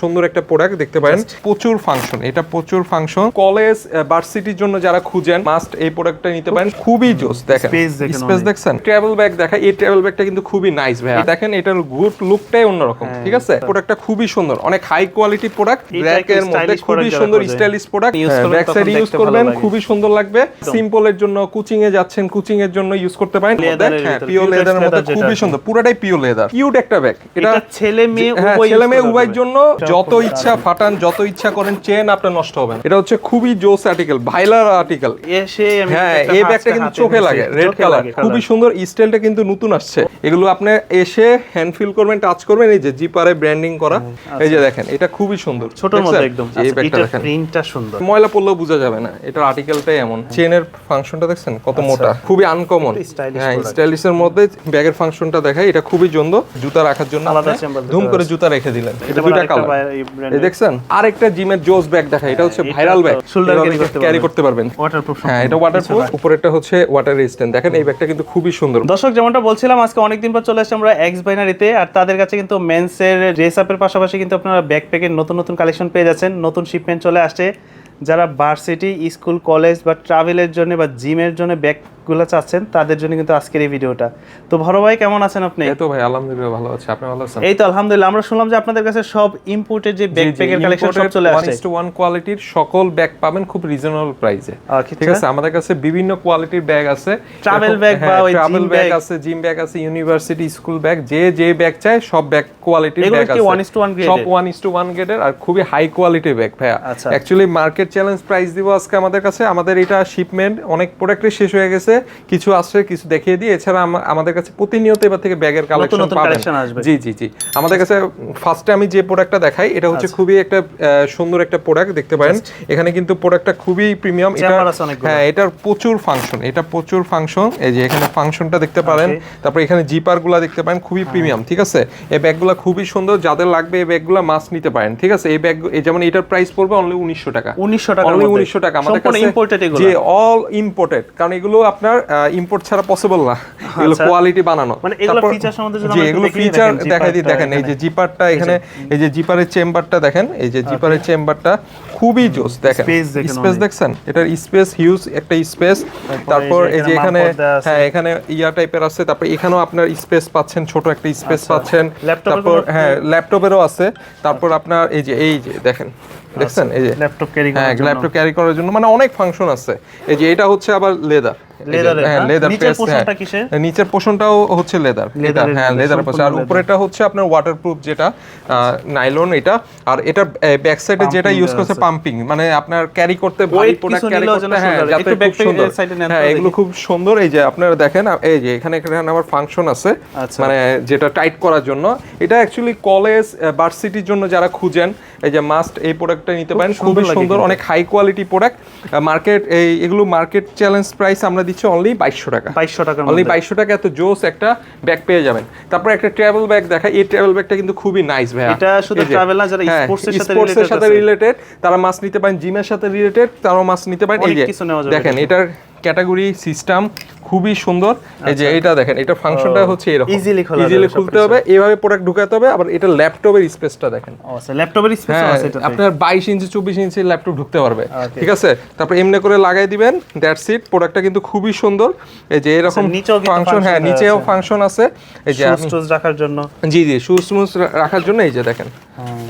সুন্দর একটা প্রোডাক্ট দেখতে পারেন। প্রচুর ফাংশন এটা প্রচুর ফাংশন কলেজ ভার্সিটির জন্য যারা খুঁজেন মাস্ট এই প্রোডাক্টটা নিতে পারেন। খুবই জোস দেখেন। স্পেস দেখছেন? ট্রাভেল ব্যাগ দেখা এই ট্রাভেল ব্যাগটা কিন্তু খুবই নাইস ভাই দেখেন এটার গুড লুকটাই অন্যরকম ঠিক আছে? প্রোডাক্টটা খুবই সুন্দর। অনেক হাই কোয়ালিটি প্রোডাক্ট হ্যাঁ। ব্র্যাকের মধ্যে খুবই সুন্দর stylish product back side use করবেন খুবই সুন্দর লাগবে। সিম্পলের জন্য কোচিং এ যাচ্ছেন কোচিং এর জন্য ইউজ করতে পারেন। হ্যাঁ পিওর লেদারের মধ্যে খুবই সুন্দর। পুরোটাই পিওর লেদার কিউট একটা ব্যাগ এটা ছেলে মেয়ে হ্যাঁ উভয় ছেলে মেয়ে উভয়ের যাবে। জন্য যত ইচ্ছা ফাটান যত ইচ্ছা করেন চেন আপনার নষ্ট হবে এটা হচ্ছে খুবই জোস আর্টিকেল ভাইলার আর্টিকেল হ্যাঁ এই ব্যাগটা কিন্তু চোখে লাগে রেড কালার খুবই সুন্দর স্টাইলটা কিন্তু নতুন আসছে। এগুলো আপনি এসে হ্যান্ড ফিল করবেন টাচ করবেন এই যে জিপারে ব্র্যান্ডিং করা এই যে দেখেন এটা খুবই সুন্দর। মধ্যে দেখছেন? একদম। এই আচ্ছা, ব্যাগটা দেখেন। প্রিন্টটা সুন্দর। ময়লা পড়লেও বোঝা যাবে না এটার আর্টিকেলটাই এমন। চেনের ফাংশনটা দেখছেন? কত মোটা খুবই আনকমন হ্যাঁ স্টাইলিশের মধ্যে ব্যাগের ফাংশনটা দেখায় এটা খুবই সুন্দর জুতা রাখার জন্য আলাদা ধুম করে জুতা রেখে দিলেন। এটা এটা দুইটা কালার এই। দেখছেন? আরেকটা জিমের জোস ব্যাগ দেখা এটা হচ্ছে ভাইরাল ব্যাগ ক্যারি করতে পারবেন। ওয়াটারপ্রুফ হ্যাঁ এটা ওয়াটারপ্রুফ উপরেরটা হচ্ছে ওয়াটার রেজিস্ট্যান্ট দেখেন এই ব্যাগটা কিন্তু খুবই সুন্দর। দর্শক যেমনটা বলছিলাম আজকে অনেকদিন পর চলে আসছে আমরা এক্স বাইনারিতে আর তাদের কাছে কিন্তু মেন্সের ড্রেস আপের পাশাপাশি কিন্তু আপনারা ব্যাকপ্যাকের নতুন নতুন কালেকশন পেয়ে যাচ্ছেন। নতুন শিপমেন্ট চলে আসছে। যারা ভার্সিটি স্কুল কলেজ বা ট্রাভেলের জন্য বা জিমের জন্য ব্যাগগুলো চাচ্ছেন তাদের জন্য কিন্তু আজকের এই ভিডিওটা। তো বড় ভাই কেমন আছেন আপনি? এই তো ভাই আলহামদুলিল্লাহ ভালো আছে। আপনি ভালো আছেন? এই তো আলহামদুলিল্লাহ। আমরা শুনলাম যে আপনাদের কাছে সব ইম্পোর্টেড যে ব্যাকপ্যাকের কালেকশন সব চলে টু ওয়ান কোয়ালিটির সকল ব্যাগ পাবেন খুব রিজনেবল প্রাইসে আচ্ছা। ঠিক আছে? আমাদের কাছে বিভিন্ন কোয়ালিটির ব্যাগ আছে। Travel bag বা ওই ট্রাভেল ব্যাগ আছে জিম ব্যাগ আছে ইউনিভার্সিটি স্কুল ব্যাগ যে যে ব্যাগ চায় সব ব্যাগ কোয়ালিটির ব্যাগ আছে। 1 is 1 grade সব এর? ওয়ান ইস টু ওয়ান গ্রেডের আর খুবই হাই কোয়ালিটি ব্যাগ ভাইয়া। আচ্ছা। অ্যাকচুয়ালি মার্কেট চ্যালেঞ্জ প্রাইস দিব আজকে আমাদের কাছে। আমাদের এটা শিপমেন্ট অনেক প্রোডাক্টে শেষ হয়ে গেছে। কিছু আসছে কিছু দেখিয়ে দিই এছাড়া আমাদের কাছে প্রতিনিয়ত এবার থেকে ব্যাগের কালেকশন পাবেন। জি জি জি। আমাদের কাছে ফার্স্টে আমি যে প্রোডাক্টটা দেখাই এটা হচ্ছে আচ্ছা। খুবই একটা সুন্দর একটা প্রোডাক্ট দেখতে পারেন। এখানে কিন্তু প্রোডাক্টটা খুবই প্রিমিয়াম এটা আছে হ্যাঁ এটার প্রচুর ফাংশন এটা প্রচুর ফাংশন এই যে এখানে ফাংশনটা দেখতে পারেন। তারপর এখানে জিপারগুলা দেখতে পারেন। খুবই। প্রিমিয়াম ঠিক আছে? এই ব্যাগগুলো খুবই সুন্দর। যাদের লাগবে এই ব্যাগগুলো মাস নিতে পারেন ঠিক আছে? এই ব্যাগ এই যেমন এটার প্রাইস পড়বে অনলি উনিশশো টাকা। 1900 টাকা। উনিশশো টাকা। আমাদের কাছে যে অল ইম্পোর্টেড কারণ এগুলো আপনার ইম্পোর্ট ছাড়া পসিবল না। এগুলো আচ্ছা। কোয়ালিটি বানানো। মানে এগুলো feature সম্বন্ধে যদি এগুলো ফিচার দেখাই দিই দেখেন এই যে জিপারটা এখানে এই যে জিপারের চেম্বারটা দেখেন এই যে জিপারের চেম্বারটা খুবই জোস দেখেন। স্পেস দেখছেন? এটার স্পেস হিউজ একটা স্পেস তারপর এই যে এখানে। হ্যাঁ এখানে ইয়া টাইপের আছে। তারপর এখানেও আপনার স্পেস পাচ্ছেন ছোট একটা স্পেস পাচ্ছেন। ল্যাপটপের তারপর হ্যাঁ ল্যাপটপেরও আছে। তারপর আপনার এই যে এই যে দেখেন দেখছেন? এই যে ল্যাপটপ ক্যারি হ্যাঁ করার জন্য। ল্যাপটপ ক্যারি করার জন্য। মানে অনেক ফাংশন আছে। এই যে এটা হচ্ছে আবার লেদার হ্যাঁ? লেদার নিচের পোর্শনটাও হচ্ছে লেদার হ্যাঁ লেদার আর উপরেটা হচ্ছে আপনার ওয়াটারপ্রুফ যেটা নাইলন এটা। আর এটা ব্যাক সাইডে যেটা ইউজ করছে পাম্পিং মানে আপনার ক্যারি করতে ভারী প্রোডাক্ট ক্যারি করতে হ্যাঁ যাতে খুব সুন্দর। হ্যাঁ এগুলো খুব সুন্দর। এই যে আপনারা দেখেন এই যে এখানে এখানে আমার ফাংশন আছে। আচ্ছা। মানে যেটা টাইট করার জন্য। এটা অ্যাকচুয়ালি কলেজ ভার্সিটির জন্য যারা খুঁজেন এই যে মাস্ট এই প্রোডাক্টটা নিতে পারেন। খুবই সুন্দর অনেক হাই কোয়ালিটি প্রোডাক্ট মার্কেট এই এগুলো মার্কেট চ্যালেঞ্জ প্রাইস আমরা দিচ্ছি অনলি বাইশশো টাকা। বাইশশো টাকা অনলি। বাইশশো টাকা এত জোস একটা ব্যাগ পেয়ে যাবেন। তারপর একটা ট্রাভেল ব্যাগ দেখা এই ট্রাভেল ব্যাগটা কিন্তু খুবই নাইস ভাই এটা শুধু ট্রাভেল না, যারা স্পোর্টস এর সাথে রিলেটেড তারা মাছ নিতে পারেন জিমের সাথে রিলেটেড তারাও মাছ নিতে পারেন। এই যে দেখেন এটার ক্যাটাগরি সিস্টেম খুবই সুন্দর। এই যে এটা দেখেন এটা ফাংশনটা হচ্ছে এরকম। আচ্ছা। Easily খোলা ইজিলি খুলতে হবে এইভাবে প্রোডাক্ট ঢুকাতে হবে আবার এটা ল্যাপটপের স্পেসটা দেখেন। আচ্ছা ল্যাপটপের স্পেস হ্যাঁ আছে এটাতে। আপনার বাইশ ইঞ্চি চব্বিশ ইঞ্চি ল্যাপটপ ঢুকতে পারবে। ঠিক আছে? তারপর এমনি করে লাগাই দিবেন দ্যাটস ইট প্রোডাক্টটা কিন্তু খুবই সুন্দর। এই যে এরকম আচ্ছা, ফাংশন হ্যাঁ নিচেও ফাংশন আছে। এই যে শুজ রাখার জন্য। জি জি শুজ রাখার জন্য এই যে দেখেন।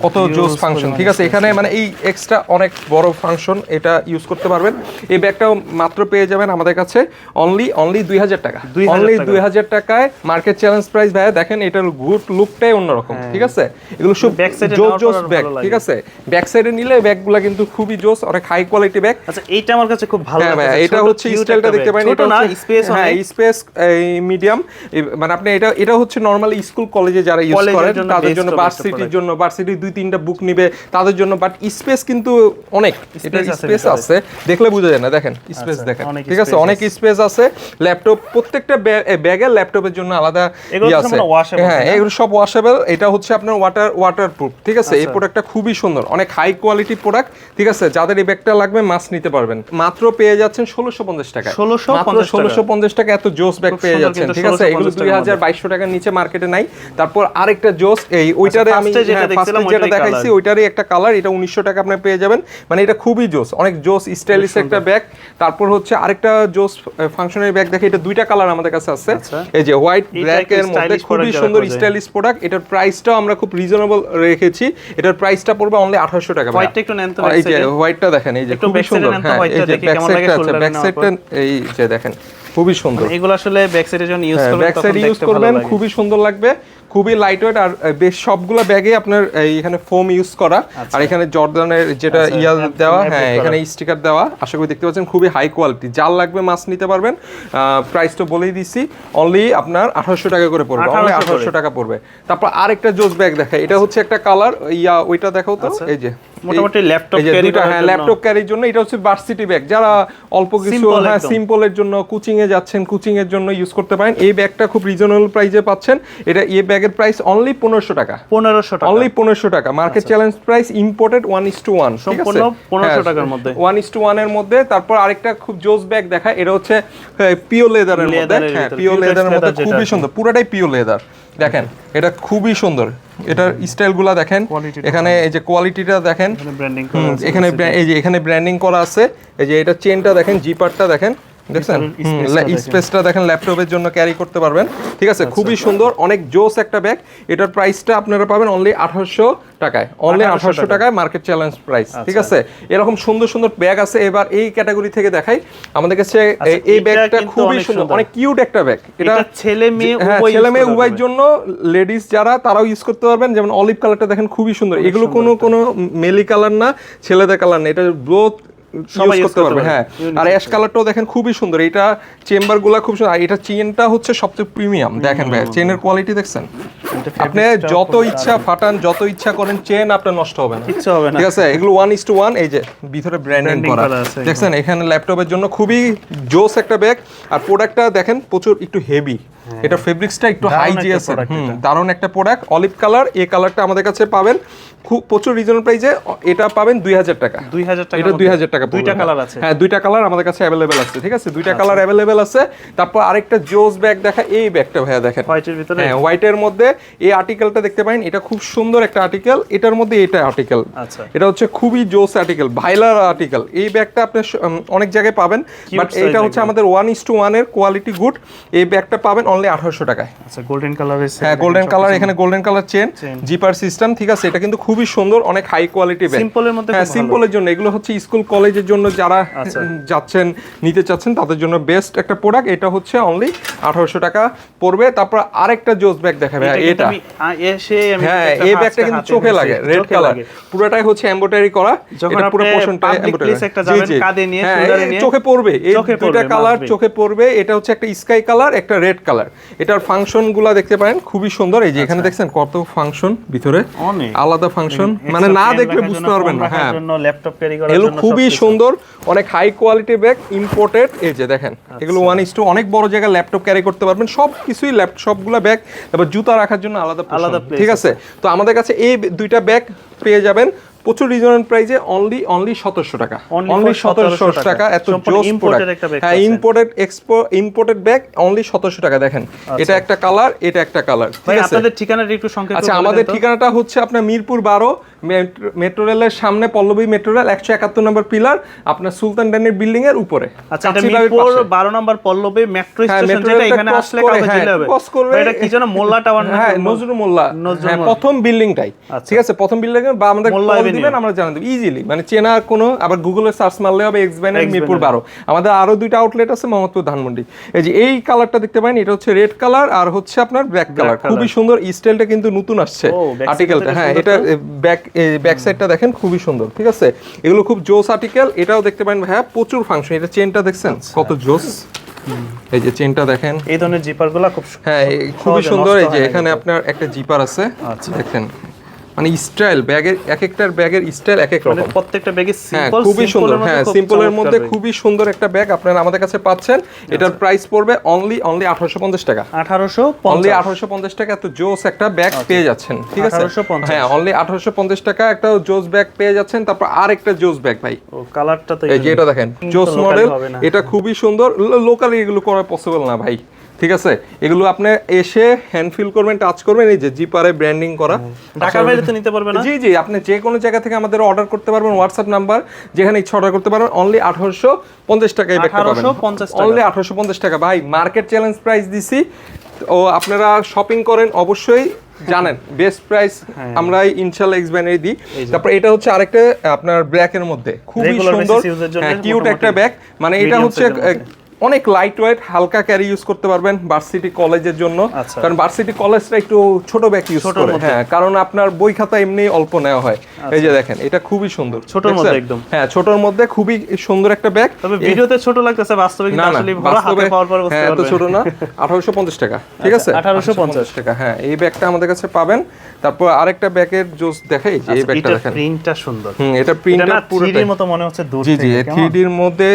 কত জোস ফাংশন ঠিক আছে এখানে মানে এই এক্সট্রা অনেক বড় ফাংশন এটা ইউজ করতে পারবেন। এই ব্যাগটাও মাত্র পেয়ে যাবেন আমাদের কাছে অনলি অনলি দুই হাজার টাকা। অনলি দুই হাজার টাকায় মার্কেট চ্যালেঞ্জ প্রাইস ভাই দেখেন এটার গুড লুকটাই অন্যরকম ঠিক আছে? এগুলো সব জোস জোস ব্যাগ ঠিক আছে? ব্যাক সাইডে নিলে ব্যাগগুলো কিন্তু খুবই জোস অনেক হাই কোয়ালিটি ব্যাগ আচ্ছা এইটা আমার কাছে খুব ভালো হ্যাঁ ভাই, এটা হচ্ছে স্টাইলটা দেখতে। পারেন এটা না স্পেস হ্যাঁ স্পেস মিডিয়াম মানে আপনি এটা এটা হচ্ছে নরমালি স্কুল কলেজে যারা ইউজ করেন তাদের জন্য ভার্সিটির জন্য ভার্সিটি দুই তিনটা বুক নিবে তাদের জন্য বাট স্পেস কিন্তু অনেক। এটা স্পেস আছে দেখলে বোঝা যায় না দেখেন স্পেস আচ্ছা, দেখেন। অনেক ঠিক আছে অনেক স্পেস আছে। ল্যাপটপ প্রত্যেকটা ব্যাগের ল্যাপটপের জন্য আলাদা ইয়ে আছে। হয় এগুলো সব ওয়াশেবল এটা হচ্ছে আপনার ওয়াটার ওয়াটারপ্রুফ ঠিক আছে? এই আচ্ছা। প্রোডাক্টটা খুবই সুন্দর। অনেক হাই কোয়ালিটি প্রোডাক্ট ঠিক আছে? যাদের এই ব্যাগটা লাগবে মাছ নিতে পারবেন। মাত্র পেয়ে যাচ্ছেন ষোলোশো পঞ্চাশ টাকা 1650 মাত্র ষোলোশো পঞ্চাশ টাকা এত জোস ব্যাগ পেয়ে যাচ্ছেন ঠিক আছে? এগুলো 1650 দুই হাজার বাইশশো টাকার নিচে মার্কেটে নাই তারপর আরেকটা জোস এই ওইটারে আমি যেটা হ্যাঁ, দেখাইছি ওইটারই একটা কালার এটা উনিশশো টাকা আপনি পেয়ে যাবেন। মানে এটা খুবই জোস অনেক জোস স্টাইলিশ একটা ব্যাগ তারপর হচ্ছে আরেকটা জোস ফাংশনের ব্যাগ দেখে এটা দুইটা কালার আমাদের কাছে আছে। আচ্ছা। এই যে হোয়াইট ব্ল্যাক এর মধ্যে খুবই সুন্দর স্টাইলিশ প্রোডাক্ট এটার প্রাইসটাও আমরা খুব রিজনেবল রেখেছি। এটার প্রাইসটা পড়বে অনলি আঠারোশো টাকা ভাইয়া। হোয়াইটটা একটু নেন তো এই যে। হোয়াইটটা দেখেন এই যে খুবই সুন্দর। হ্যাঁ এই যে ব্যাক সাইডটা আছে ব্যাক সাইডটা এই যে দেখেন খুবই সুন্দর। এগুলো আসলে ব্যাক সাইডের জন্য ইউজ হ্যাঁ করবেন ব্যাক সাইড ইউজ করবেন খুবই সুন্দর লাগবে। খুবই লাইট ওয়েট আর বেশ সবগুলো ব্যাগে আপনার এখানে ফোম ইউজ করা। আর এখানে জর্দানের যেটা আচ্ছা, ইয়া হ্যাঁ, দেওয়া হ্যাঁ এখানে স্টিকার দেওয়া। আশা করি দেখতে পাচ্ছেন খুবই হাই কোয়ালিটি যার লাগবে মাছ নিতে পারবেন। প্রাইস তো বলেই দিছি। অনলি আপনার আঠারোশো টাকা করে পড়বে। অনলি আঠারোশো টাকা পড়বে। তারপর আরেকটা জোস ব্যাগ দেখায় এটা হচ্ছে একটা কালার ইয়া ওইটা দেখাও তো? আচ্ছা। এই যে মোটামুটি হ্যাঁ জন্য। ল্যাপটপ ক্যারির জন্য। এটা হচ্ছে ভার্সিটি ব্যাগ যারা অল্প কিছু হ্যাঁ একদম। সিম্পলের জন্য কোচিং এ যাচ্ছেন কোচিং এর জন্য ইউজ করতে পারেন। এই ব্যাগটা খুব রিজনেবল প্রাইসে পাচ্ছেন। এটা এই ব্যাগের প্রাইস অনলি পনেরোশো টাকা। পনেরোশো টাকা। অনলি পনেরোশো টাকা। Market challenge price imported one is to one সম্পূর্ণ 1500 টাকার মধ্যে। ওয়ান ইস টু ওয়ানের মধ্যে। তারপর আরেকটা খুব জোস ব্যাগ দেখায় এটা হচ্ছে পিও লেদারের মধ্যে। হ্যাঁ পিও লেদারের মধ্যে খুবই সুন্দর পুরোটাই পিও লেদার দেখেন এটা খুবই সুন্দর। এটার স্টাইল স্টাইলগুলো দেখেন। এখানে এই যে কোয়ালিটিটা দেখেন। এখানে এই যে এখানে ব্র্যান্ডিং করা আছে এই যে এটা চেনটা দেখেন জিপারটা দেখেন। দেখছেন। স্পেসটা দেখেন ল্যাপটপের জন্য ক্যারি করতে পারবেন। ঠিক আছে আচ্ছা। খুবই সুন্দর অনেক জোস একটা ব্যাগ। এটার প্রাইসটা আপনারা পাবেন অনলি আঠারোশো টাকায়। অনলি 1800 আঠারোশো টাকায়। মার্কেট চ্যালেঞ্জ প্রাইস ঠিক আছে? এরকম সুন্দর সুন্দর ব্যাগ আছে। এবার এই ক্যাটাগরি থেকে দেখাই। আমাদের কাছে এই- এই আচ্ছা, এটা ব্যাগটা খুবই সুন্দর সুন্দর। অনেক কিউট একটা ব্যাগ। এটা ছেলে মেয়ে হ্যাঁ ছেলে মেয়ে উভয়ের জন্য লেডিস যারা তারাও ইউজ করতে পারবেন। যেমন অলিভ কালারটা দেখেন খুবই সুন্দর। এগুলো কোনো কোনো মেলি কালার না ছেলেদের কালার না। এটা ব্লোথ সবাই করতে পারবে। হ্যাঁ। আর অ্যাশ কালারটাও দেখেন খুবই সুন্দর। এটা খুব সুন্দর। এটা চেনটা হচ্ছে সবচেয়ে প্রিমিয়াম দেখেন ভাই চেনের কোয়ালিটি দেখছেন? আপনি যত ইচ্ছা ফাটান যত ইচ্ছা করেন চেন আপনার নষ্ট হবে না। কিচ্ছু হবে না। ঠিক আছে? এগুলো ওয়ান ইস টু ওয়ান এই যে ভিতরে ব্র্যান্ডিং করা। করা দেখছেন? এখানে ল্যাপটপের জন্য খুবই জোস একটা ব্যাগ আর প্রোডাক্টটা দেখেন প্রচুর একটু হেভি এটা ফেব্রিক্সটা একটু হাই জিএস। দারুণ একটা প্রোডাক্ট অলিভ কালার এই কালারটা আমাদের কাছে পাবেন। খুব প্রচুর রিজনেবল প্রাইসে এটা পাবেন দুই হাজার টাকা। দুই হাজার টাকা এটা দুই হাজার টাকা দুইটা কালার হ্যাঁ। আছে। হ্যাঁ দুইটা কালার আমাদের কাছে অ্যাভেলেবেল আছে ঠিক আছে? দুইটা কালার অ্যাভেলেবেল আছে। তারপর আরেকটা জোস ব্যাগ দেখা এই ব্যাগটা ভাইয়া দেখেন। হোয়াইটের ভিতরে? হ্যাঁ হোয়াইটের মধ্যে এই আর্টিকেলটা দেখতে পারেন। এটা খুব সুন্দর একটা আর্টিকেল এটার মধ্যে এটা আর্টিকেল আচ্ছা। এটা হচ্ছে খুবই জোস আর্টিকেল ভাইলার আর্টিকেল এই ব্যাগটা আপনি অনেক জায়গায় পাবেন বাট এটা হচ্ছে আমাদের ওয়ান ইস টু ওয়ানের কোয়ালিটি গুড এই ব্যাগটা পাবেন অনলি আঠারোশো টাকায়। আচ্ছা গোল্ডেন কালার হ্যাঁ গোল্ডেন কালার এখানে golden colour chain zipper system ঠিক আছে? এটা কিন্তু খুবই সুন্দর অনেক হাই কোয়ালিটি ব্যাগ সিম্পলের মধ্যে হ্যাঁ সিম্পলের জন্য। এগুলো হচ্ছে স্কুল কলেজের জন্য যারা আচ্ছা। যাচ্ছেন নিতে চাচ্ছেন তাদের জন্য বেস্ট একটা প্রোডাক্ট এটা হচ্ছে অনলি আঠারোশো টাকা পড়বে। তারপর আরেকটা জোস ব্যাগ দেখাবে এটা হ্যাঁ এই ব্যাগটা কিন্তু চোখে লাগে রেড কালার পুরোটাই হচ্ছে এমব্রয়ডারি করা। এটা পুরো আপনি পোর্শনটা public place কাঁধে নিয়ে, shoulder এ নিয়ে, হ্যাঁ, চোখে পড়বে এই কালার চোখে পড়বে। এটা হচ্ছে একটা স্কাই কালার একটা রেড কালার এটার ফাংশনগুলা দেখতে পারেন খুবই সুন্দর। এই যে এখানে দেখছেন কত ফাংশন ভিতরে? আলাদা ফাংশন মানে না দেখলে বুঝতে পারবেন না হ্যাঁ। ল্যাপটপ ক্যারি করার জন্য খুবই। সুন্দর অনেক হাই কোয়ালিটি ব্যাগ ইম্পোর্টেড এই যে দেখেন আচ্ছা। এগুলো ওয়ান ইস টু অনেক বড় জায়গায় ল্যাপটপ ক্যারি করতে পারবেন সব কিছুই ল্যাপটপ সবগুলো ব্যাগ তারপর জুতা রাখার জন্য আলাদা আলাদা ঠিক আছে? তো আমাদের কাছে এই দুইটা ব্যাগ পেয়ে যাবেন প্রচুর রিজনেবল প্রাইসে অনলি অনলি সতেরোশো টাকা। অনলি সতেরোশো টাকা। এত জোস হ্যাঁ imported expo imported bag only সতেরোশো টাকা দেখেন। এটা একটা কালার এটা একটা কালার ঠিক আছে? আপনাদের ঠিকানাটা একটু সংক্ষেপে আচ্ছা আমাদের ঠিকানাটা হচ্ছে আপনার মিরপুর বারো মেট্রো রেলের সামনে পল্লবী মেট্রো রেল একশো একাত্তর নম্বর পিলার আপনার সুলতান ড্যানের বিল্ডিং এর উপরে। আচ্ছা এটা মিরপুর। 12 নম্বর পল্লবে মেট্রো হ্যাঁ, স্টেশন যেটা এখানে আসলে করে, কাউকে হ্যাঁ, দিলে হবে। cross করবে। এটা কি যেন মোল্লা টাওয়ার হ্যাঁ নজরুল মোল্লা। হ্যাঁ। প্রথম বিল্ডিংটাই আচ্ছা। ঠিক আছে প্রথম বিল্ডিং বা আমাদের। দিবেন আমরা জানাই দেব ইজিলি মানে চেনার কোনো আবার গুগলে সার্চ মারলে হবে এক্স ব্যানের মিরপুর। বারো। আমাদের আরও দুইটা আউটলেট আছে মোহাম্মদপুর ধানমন্ডি। এই যে এই কালারটা দেখতে পারেন এটা হচ্ছে রেড কালার আর হচ্ছে আপনার ব্ল্যাক কালার। খুবই সুন্দর স্টাইলটা কিন্তু নতুন আসছে। আর্টিকেলটা হ্যাঁ এটা ব্যাক ব্যাক সাইডটা দেখেন খুবই সুন্দর ঠিক আছে? এগুলো খুব জোস আর্টিকেল এটাও দেখতে পারেন ভাইয়া প্রচুর ফাংশন এটা চেনটা দেখছেন? আচ্ছা। কত জোস এই যে চেনটা দেখেন। এই ধরনের জিপারগুলা খুব হ্যাঁ খুবই সুন্দর এই যে এখানে আপনার একটা জিপার আছে আচ্ছা। দেখেন। মানে স্টাইল ব্যাগের এক একটার ব্যাগের স্টাইল এক এক মানে রকম। প্রত্যেকটা ব্যাগে হ্যাঁ সিম্পল খুবই সুন্দর। হ্যাঁ সিম্পলের মধ্যে খুবই সুন্দর একটা ব্যাগ আপনারা আমাদের কাছে পাচ্ছেন। এটার প্রাইস পড়বে অনলি অনলি আঠারোশো পঞ্চাশ টাকা। আঠারোশো অনলি আঠারোশো পঞ্চাশ টাকা এত জোস একটা ব্যাগ পেয়ে যাচ্ছেন ঠিক আছে? 1850 হ্যাঁ অনলি আঠারোশো পঞ্চাশ টাকা একটা জোস ব্যাগ পেয়ে যাচ্ছেন তারপর আর একটা জোস ব্যাগ ভাই। ও কালারটা তো এই যে এটা দেখেন জোস মডেল এটা খুবই সুন্দর। লোকালি এগুলো করা পসিবল না ভাই। ঠিক আছে? এগুলো আপনি এসে হ্যান্ড ফিল করবেন টাচ করবেন এই যে জিপারে ব্র্যান্ডিং করা। ঢাকার বাইরে তো নিতে পারবে না? জি জি আপনি যে কোনো জায়গা থেকে আমাদের অর্ডার করতে পারবেন হোয়াটসঅ্যাপ নাম্বার যেখানে ইচ্ছা অর্ডার করতে পারবেন অনলি আঠারোশো পঞ্চাশ টাকায় ব্যাগটা পাবেন। 1850 টাকা। অনলি আঠারোশো পঞ্চাশ টাকা। ভাই মার্কেট চ্যালেঞ্জ প্রাইস দিছি ও আপনারা শপিং করেন অবশ্যই জানেন বেস্ট প্রাইস হ্যাঁ। আমরা ইনশাল্লাহ এক্স ব্যানারে দিই তারপর এটা হচ্ছে আরেকটা আপনার ব্ল্যাকের মধ্যে। খুবই সুন্দর। এর জন্য হ্যাঁ কিউট একটা ব্যাগ মানে এটা হচ্ছে এর। অনেক লাইট ওয়েট হালকা ক্যারি ইউজ করতে পারবেন ভার্সিটি কলেজের জন্য। আচ্ছা। কারণ ভার্সিটি কলেজটা একটু ছোট ব্যাগ ইউজ করে। হ্যাঁ কারণ আপনার বই খাতা এমনি অল্প নেওয়া হয়। এই যে দেখেন এটা খুবই সুন্দর। আচ্ছা। ছোটোর মধ্যে একদম। হ্যাঁ ছোটর মধ্যে খুবই সুন্দর একটা ব্যাগ তবে ভিডিওতে ছোট লাগতেছে বাস্তবে কিন্তু আসলে বড় হাতে পাওয়ার পর বুঝতে হ্যাঁ এত পারবেন। ছোট না আঠারোশো পঞ্চাশ টাকা ঠিক আছে? 1850 টাকা হ্যাঁ এই ব্যাগটা আমাদের কাছে পাবেন। তারপর আরেকটা ব্যাগের জোস দেখাই যে এই ব্যাগটা দেখেন। প্রিন্টটা সুন্দর। হুম এটা এটা প্রিন্টার না পুরো 3D র মতো মনে হচ্ছে দূর থেকে জি জি থেকে থ্রি ডির মধ্যে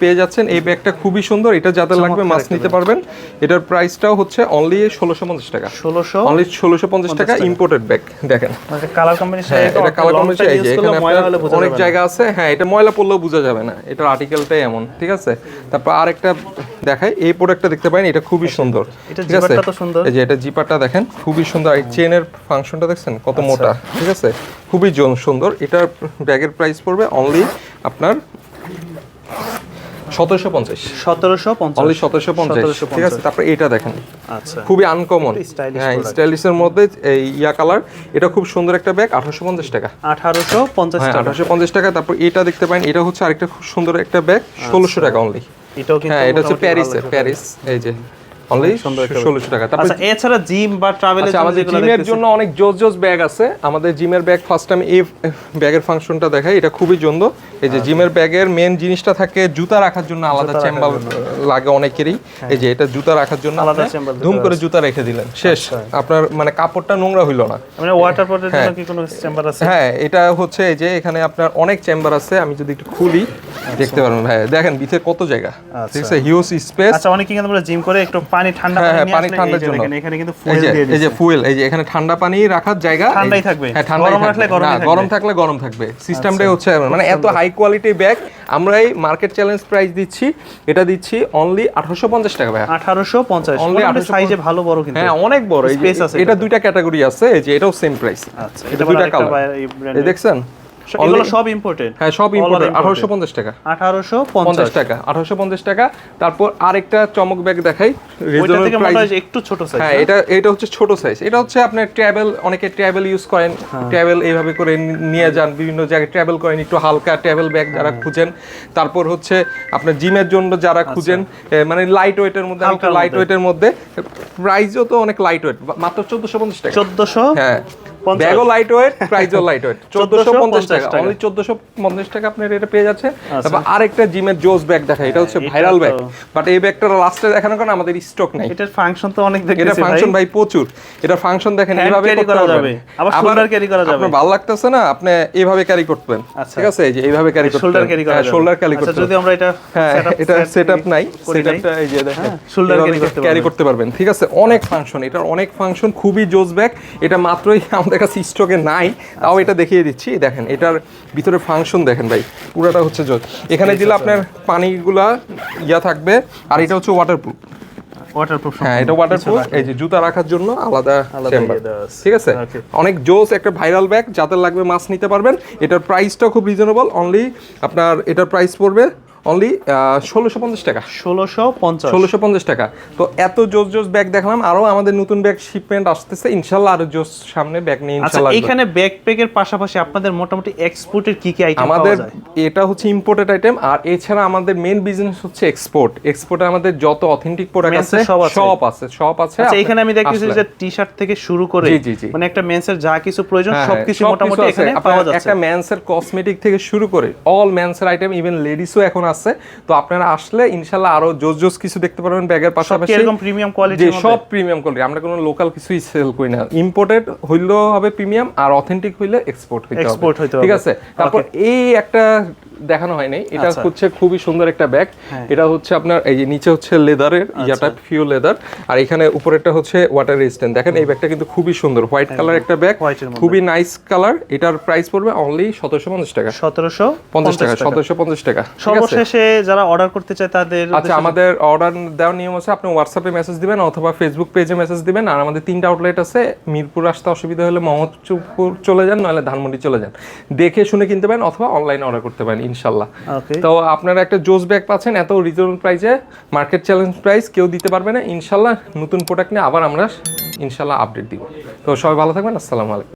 পেয়ে যাচ্ছেন এই ব্যাগটা খুবই সুন্দর। এটা যাদের লাগবে মাছ নিতে পারবেন। এটার প্রাইসটাও হচ্ছে অনলি ষোলোশো পঞ্চাশ টাকা। 1600 অনলি ষোলোশো পঞ্চাশ টাকা ইম্পোর্টেড ব্যাগ দেখেন। মানে কালার কম্বিনেশন হ্যাঁ এটা কালার কম্বিনেশন এই যে এখানে অনেক জায়গা আছে। হ্যাঁ এটা ময়লা পড়লেও বোঝা যাবে না। এটার আর্টিকেলটাই এমন ঠিক আছে? তারপর আরেকটা দেখাই। এই প্রোডাক্টটা দেখতে পারেন এটা খুবই সুন্দর এটা ঠিক আছে? জিপারটা তো সুন্দর। এই যে এটা জিপারটা দেখেন খুবই সুন্দর। এই চেনের ফাংশনটা দেখছেন আচ্ছা। কত মোটা ঠিক আছে? খুবই জন- সুন্দর। এটার ব্যাগের প্রাইস পড়বে অনলি আপনার সতেরোশো পঞ্চাশ। সতেরোশো পঞ্চাশ। সতেরোশো পঞ্চাশ। ঠিক আছে তারপরে এটা দেখেন। আচ্ছা। খুবই আনকমন হ্যাঁ স্টাইলিশের মধ্যে এই ইয়া কালার এটা খুব সুন্দর একটা ব্যাগ আঠারোশো পঞ্চাশ টাকা। 1850 হ্যাঁ আঠারোশো পঞ্চাশ টাকা তারপর এটা দেখতে পারেন এটা হচ্ছে আরেকটা খুব সুন্দর একটা ব্যাগ ষোলোশো টাকা অনলি এটাও হ্যাঁ এটা হচ্ছে প্যারিস প্যারিসের প্যারিস এই যে। অনলি টাকা। আচ্ছা এছাড়া জিম বা ট্রাভেলের আচ্ছা জন্য আমাদের জিমের জন্য অনেক জোস জোস ব্যাগ আছে। আমাদের জিমের ব্যাগ ফার্স্ট টাইম এই ব্যাগের ফাংশনটা দেখাই এটা খুবই সুন্দর এই যে জিমের ব্যাগের মেন জিনিসটা থাকে জুতা রাখার জন্য আলাদা চেম্বার লাগে অনেকেরই। এই যে এটা জুতা রাখার জন্য আলাদা ধুম করে জুতা রেখে দিলেন শেষ। আপনার মানে কাপড়টা নোংরা হইল না। মানে ওয়াটার পটের জন্য কি কোনো চেম্বার আছে? হ্যাঁ এটা হচ্ছে এই যে এখানে আপনার অনেক চেম্বার আছে আমি যদি একটু খুলি দেখতে পারবেন ভাই দেখেন ভিতরে কত জায়গা। ঠিক আছে হিউজ স্পেস আচ্ছা অনেকে কিন্তু আমরা জিম করে একটু পানি ঠান্ডা হ্যাঁ, পানি হ্যাঁ, পানি ঠান্ডার জন্য। এখানে কিন্তু ফুয়েল দিয়ে এই যে ফুয়েল এই যে এখানে ঠান্ডা পানি রাখার জায়গা ঠান্ডাই থাকবে। হ্যাঁ গরম রাখলে না, থাকবে। আচ্ছা। গরম থাকলে গরম থাকবে। সিস্টেমটাই হচ্ছে মানে এত হাই কোয়ালিটি ব্যাগ আমরা এই মার্কেট চ্যালেঞ্জ প্রাইস দিচ্ছি। এটা দিচ্ছি অনলি আঠারোশো পঞ্চাশ টাকা ভাই 1850 Only মোটামুটি 1850 সাইজে ভালো বড় কিন্তু। হ্যাঁ অনেক বড়। এই যে আছে এটা দুইটা ক্যাটাগরি আছে এই যে এটাও সেম প্রাইস আচ্ছা এটা দুইটা কালার এই। দেখছেন? এগুলো সব ইম্পোর্টেড হ্যাঁ সব ইম্পোর্টেড আঠারোশো পঞ্চাশ টাকা। 1850 টাকা আঠারোশো পঞ্চাশ টাকা। তারপর আরেকটা চমক ব্যাগ দেখাই। ওইটা থেকে প্রাইস হয় একটু ছোট সাইজ হ্যাঁ এটা এটা হচ্ছে ছোট সাইজ এটা হচ্ছে আপনার ট্রাভেল অনেকে ট্রাভেল ইউজ করেন। হ্যাঁ। ট্রাভেল এইভাবে করে নিয়ে যান। বিভিন্ন জায়গায় ট্রাভেল করেন একটু হালকা ট্রাভেল ব্যাগ যারা হ্যাঁ। খুঁজেন। তারপর হচ্ছে আপনার জিমের জন্য যারা খুঁজেন মানে লাইট ওয়েটের মধ্যে আচ্ছা। লাইট ওয়েটের মধ্যে। প্রাইসও তো অনেক লাইট ওয়েট মাত্র চোদ্দশো পঞ্চাশ টাকা। 1400 হ্যাঁ। ব্যাগও লাইট ওয়েট প্রাইসও লাইট ওয়েট চোদ্দশো পঞ্চাশ 1450 টাকা। অনলি চোদ্দশো পঞ্চাশ টাকা আপনার এটা পেয়ে যাচ্ছে। আচ্ছা। তারপর আরেকটা জিমের জোস ব্যাগ দেখা এটা হচ্ছে ভাইরাল ব্যাগ বাট এই ব্যাগটা লাস্টে দেখানো কারণে আমাদের স্টক নাই। এটার ফাংশন তো অনেক এটা ফাংশন ভাই প্রচুর। এটা ফাংশন দেখেন এইভাবে করা। যাবে, আবার carry করা যাবে। আপনার ভালো লাগতেছে না আপনি এইভাবে ক্যারি করতেন আচ্ছা। ঠিক আছে? এই যে এইভাবে ক্যারি করতে শোল্ডার ক্যারি করা শোল্ডার ক্যারি আচ্ছা করতে যদি আমরা এটা হ্যাঁ এটা সেটআপ নাই। সেটআপটা এই যে দেখেন। ক্যারি। করতে পারবেন। ঠিক আছে? অনেক ফাংশন এটার অনেক ফাংশন খুবই জোস ব্যাগ এটা মাত্রই আমাদের কাছে স্টকে নাই তাও এটা দেখিয়ে দিচ্ছি। দেখেন এটার ভিতরে ফাংশন দেখেন ভাই পুরোটা হচ্ছে জোস এখানে দিলে আপনার পানিগুলা ইয়া থাকবে আর এটা হচ্ছে ওয়াটারপ্রুফ ওয়াটারপ্রুফ হ্যাঁ এটা ওয়াটারপ্রুফ এই যে জুতা রাখার জন্য আলাদা চেম্বার ইয়ে। ঠিক আছে? অনেক জোস একটা ভাইরাল ব্যাগ যাদের লাগবে মাছ নিতে পারবেন। এটার প্রাইসটা খুব রিজনেবল অনলি আপনার এটার প্রাইস পড়বে অনলি ষোলোশো পঞ্চাশ টাকা। 1650 ষোলোশো পঞ্চাশ টাকা। তো এত জোস জোস ব্যাগ দেখলাম আরও আমাদের নতুন ব্যাগ শিপমেন্ট আসতেছে। ইনশাল্লাহ আরও জোস সামনে ব্যাগ নিয়ে আচ্ছা ইনশাল্লাহ। এখানে ব্যাকপ্যাকের পাশাপাশি আপনাদের মোটামুটি এক্সপোর্টের কি কি আইটেম আমাদের এটা হচ্ছে ইম্পোর্টেড আইটেম আর এছাড়া আমাদের মেন বিজনেস হচ্ছে এক্সপোর্ট এক্সপোর্টে আমাদের যত অথেন্টিক প্রোডাক্ট আছে সব আছে। সব আছে আচ্ছা এখানে আমি দেখতেছি যে টি শার্ট থেকে শুরু করে। মানে একটা মেন্সের যা কিছু প্রয়োজন হ্যাঁ, সবকিছু হ্যাঁ, মোটামুটি এখানে পাওয়া যাচ্ছে। একটা ম্যানসের কসমেটিক থেকে শুরু করে অল ম্যানসের আইটেম ইভেন লেডিসও এখন আছে আছে। তো আপনারা আসলে ইনশাল্লাহ আরও জোস জোস কিছু দেখতে পারবেন ব্যাগের পাশাপাশি। এরকম প্রিমিয়াম কোয়ালিটি সব প্রিমিয়াম কোয়ালিটি আমরা কোনো লোকাল কিছুই সেল করি না। ইম্পোর্টেড হইলেও হবে প্রিমিয়াম আর অথেন্টিক হইলে এক্সপোর্ট হইতে হইতে ঠিক আছে? তারপর এই একটা দেখানো হয় নাই এটা আচ্ছা। হচ্ছে খুবই সুন্দর একটা ব্যাগ এটা হচ্ছে আপনার এই যে নিচে হচ্ছে লেদারের ইয়াটা পিও লেদার আর এখানে উপরেরটা হচ্ছে ওয়াটার রেজিস্ট্যান্ট দেখেন এই ব্যাগটা কিন্তু খুবই সুন্দর। হোয়াইট কালার একটা ব্যাগ। খুবই নাইস কালার এটার প্রাইস পড়বে অনলি সতেরোশো পঞ্চাশ টাকা। সতেরোশো পঞ্চাশ টাকা সতেরোশো পঞ্চাশ টাকা। সর্বশেষে যারা অর্ডার করতে চায় তাদের আচ্ছা আমাদের অর্ডার দেওয়ার নিয়ম আছে আপনি হোয়াটসঅ্যাপে মেসেজ দিবেন অথবা ফেসবুক পেজে মেসেজ দিবেন। আর আমাদের তিনটা আউটলেট আছে মিরপুর আসতে অসুবিধা হলে মোহাম্মদপুর চলে যান নাহলে ধানমন্ডি চলে যান। দেখে শুনে কিনতে পারেন অথবা অনলাইনে অর্ডার করতে পারেন ইনশাল্লাহ। তো আপনারা একটা জোস ব্যাগ পাচ্ছেন এত রিজনেবল প্রাইসে মার্কেট চ্যালেঞ্জ প্রাইস কেউ দিতে পারবে না ইনশাল্লাহ। নতুন প্রোডাক্ট নিয়ে আবার আমরা ইনশাল্লাহ আপডেট দিব। তো সবাই ভালো থাকবেন আসসালামু আলাইকুম।